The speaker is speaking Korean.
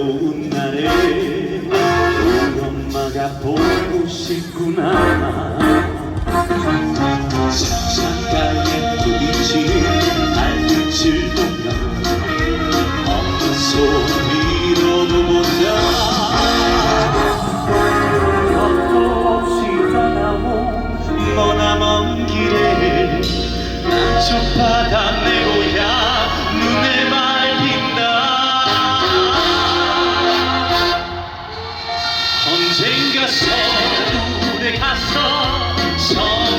외로운 날에 우리 엄마가 보고 싶구나. 상상가에 부딪힌 알빛을 보며 엄마 손밀어도 보자. 겁도 없이 떠나온 머나먼 길에 난좀 받아내고 Song